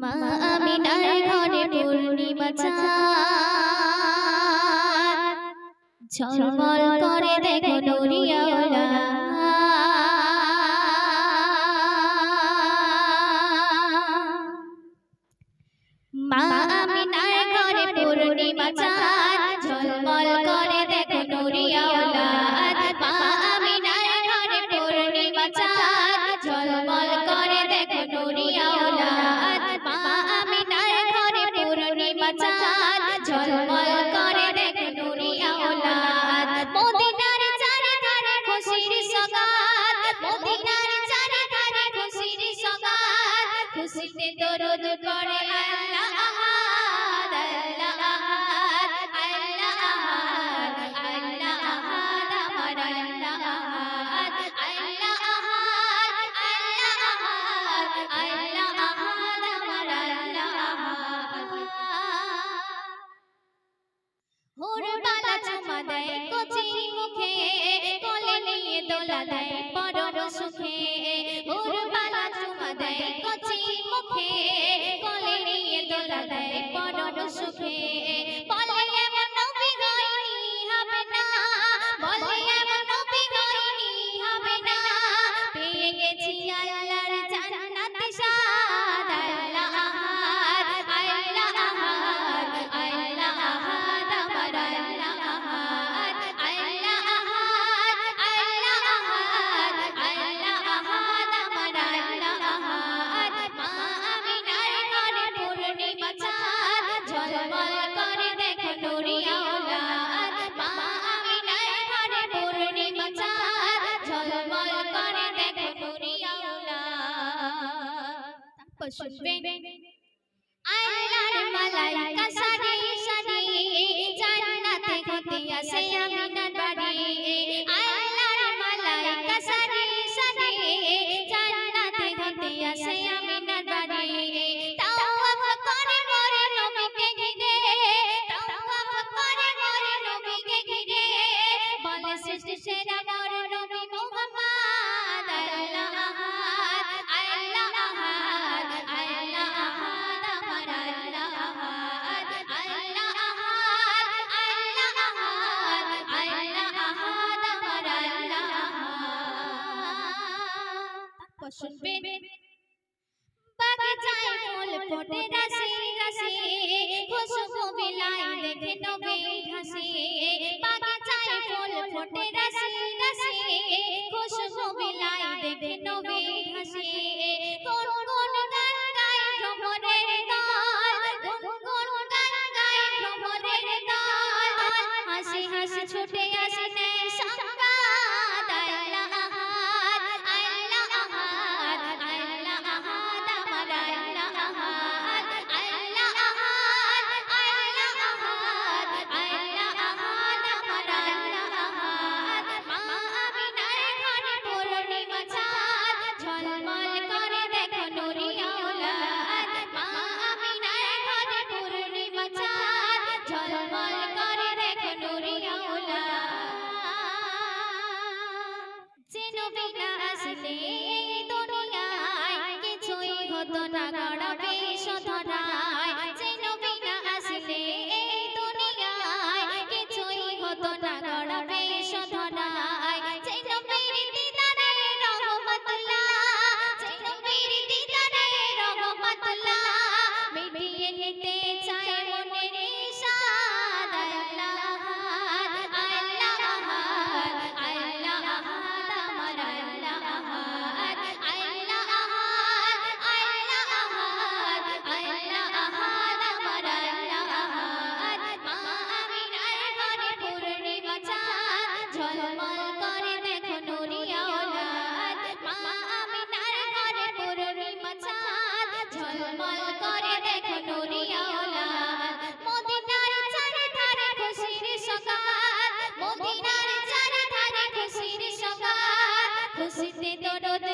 মা আমিনার ঘরে পূর্ণিমা চাঁদ ঝলমল করে দেখো দরুদ করে আল্লাহ আহাদ দেয় পরম সুখে, বলে এমন নবী হয়নি হবে না, বলে এমন নবী হয়নি হবে না। পেয়ে গেছি আল্লাহর জান্নাত সাদ তারপর শুনবেন আল্লাহর মালাইকা সারি সারি জান্নাতে ঘটে আসে। আহাদ বাগিচায় ফুল ফোটে রাশি রাশি খুশবু বিলাই দেখে নবী হাসি বাগিচায় ফুল ফোটে রাশি রাশি খুশবু বিলাই দেখে নবী হাসি কোন কোন গান গায় ভ্রমরের দল কোন কোন গান গায় ভ্রমরের দল। হাসি হাসি ছুটে নিতে চায় মনের ইশাদ আল্লাহ আল্লাহ আল্লাহ আমার আল্লাহ আল্লাহ আল্লাহ আল্লাহ আমার আল্লাহ মা আমিনার ঘরে পূর্ণিমা চাঁদ ঝলমল করে দেখো নুরিয়া মা আমিনার ঘরে পূর্ণিমা চাঁদ ঝলমল করে খুশিতে দরদ